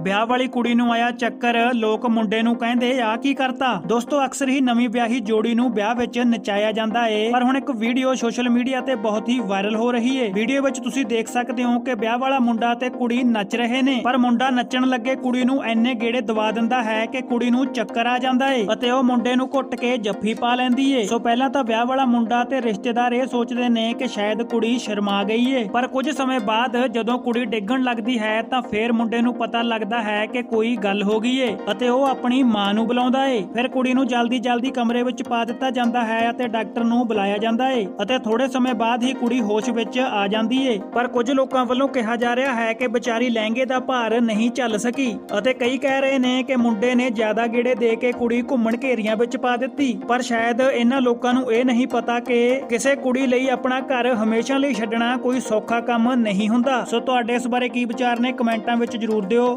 ਵਿਆਹ ਵਾਲੀ ਕੁੜੀ ਨੂੰ ਆਇਆ ਚੱਕਰ, ਲੋਕ ਮੁੰਡੇ ਨੂੰ ਕਹਿੰਦੇ ਆ ਕੀ ਕਰਤਾ? ਦੋਸਤੋ, ਅਕਸਰ ਹੀ ਨਵੀਂ ਵਿਆਹੀ ਜੋੜੀ ਨੂੰ ਵਿਆਹ ਵਿੱਚ ਨਚਾਇਆ ਜਾਂਦਾ ਏ, ਪਰ ਹੁਣ ਇੱਕ ਵੀਡੀਓ ਸੋਸ਼ਲ ਮੀਡੀਆ ਤੇ ਬਹੁਤ ਹੀ ਵਾਇਰਲ ਹੋ ਰਹੀ ਏ। ਵੀਡੀਓ ਵਿੱਚ ਤੁਸੀਂ ਦੇਖ ਸਕਦੇ ਹੋ ਕਿ ਵਿਆਹ ਵਾਲਾ ਮੁੰਡਾ ਤੇ ਕੁੜੀ ਨੱਚ ਰਹੇ ਨੇ, ਪਰ ਮੁੰਡਾ ਨੱਚਣ ਲੱਗੇ ਕੁੜੀ ਨੂੰ ਐਨੇ ਗੇੜੇ ਦਵਾ ਦਿੰਦਾ ਹੈ ਕਿ ਕੁੜੀ ਨੂੰ ਚੱਕਰ ਆ ਜਾਂਦਾ ਏ ਅਤੇ ਉਹ ਮੁੰਡੇ ਨੂੰ ਘੁੱਟ ਕੇ ਜੱਫੀ ਪਾ ਲੈਂਦੀ ਏ। ਸੋ ਪਹਿਲਾਂ ਤਾਂ ਵਿਆਹ ਵਾਲਾ ਮੁੰਡਾ ਤੇ ਰਿਸ਼ਤੇਦਾਰ ਇਹ ਸੋਚਦੇ ਨੇ ਕਿ ਸ਼ਾਇਦ ਕੁੜੀ ਸ਼ਰਮਾ ਗਈ ਏ, ਪਰ ਕੁਝ ਸਮੇਂ ਬਾਅਦ ਜਦੋਂ ਕੁੜੀ ਡਿੱਗਣ ਲੱਗਦੀ ਹੈ ਤਾਂ ਫੇਰ ਮੁੰਡੇ ਨੂੰ ਪਤਾ ਲੱਗਦਾ ਹੈ ਕਿ ਕੋਈ ਗੱਲ ਹੋ ਗਈ ਏ ਅਤੇ ਉਹ ਆਪਣੀ ਮਾਂ ਨੂੰ ਬੁਲਾਉਂਦਾ ਏ। ਫਿਰ ਕੁੜੀ ਨੂੰ ਜਲਦੀ ਜਲਦੀ ਕਮਰੇ ਵਿੱਚ ਪਾ ਦਿੱਤਾ ਜਾਂਦਾ ਹੈ ਅਤੇ ਡਾਕਟਰ ਨੂੰ ਬੁਲਾਇਆ ਜਾਂਦਾ ਏ ਅਤੇ ਥੋੜੇ ਸਮੇਂ ਬਾਅਦ ਹੀ ਕੁੜੀ ਹੋਸ਼ ਵਿੱਚ ਆ ਜਾਂਦੀ ਏ। ਪਰ ਕੁਝ ਲੋਕਾਂ ਵੱਲੋਂ ਕਿਹਾ ਜਾ ਰਿਹਾ ਹੈ ਕਿ ਵਿਚਾਰੀ ਲਹਿੰਗੇ ਦਾ ਭਾਰ ਨਹੀਂ ਚੱਲ ਸਕੀ ਅਤੇ ਕਈ ਕਹਿ ਰਹੇ ਨੇ ਕਿ ਮੁੰਡੇ ਨੇ ਜ਼ਿਆਦਾ ਗੇੜੇ ਦੇ ਕੇ ਕੁੜੀ ਘੁੰਮਣ ਘੇਰੀਆਂ ਵਿੱਚ ਪਾ ਦਿੱਤੀ। ਪਰ ਸ਼ਾਇਦ ਇਹਨਾਂ ਲੋਕਾਂ ਨੂੰ ਇਹ ਨਹੀਂ ਪਤਾ ਕਿ ਕਿਸੇ ਕੁੜੀ ਲਈ ਆਪਣਾ ਘਰ ਹਮੇਸ਼ਾ ਲਈ ਛੱਡਣਾ ਕੋਈ ਸੌਖਾ ਕੰਮ ਨਹੀਂ ਹੁੰਦਾ। ਸੋ ਤੁਹਾਡੇ ਇਸ ਬਾਰੇ ਕੀ ਵਿਚਾਰ ਨੇ ਕਮੈਂਟਾਂ ਵਿੱਚ ਜਰੂਰ ਦਿਓ।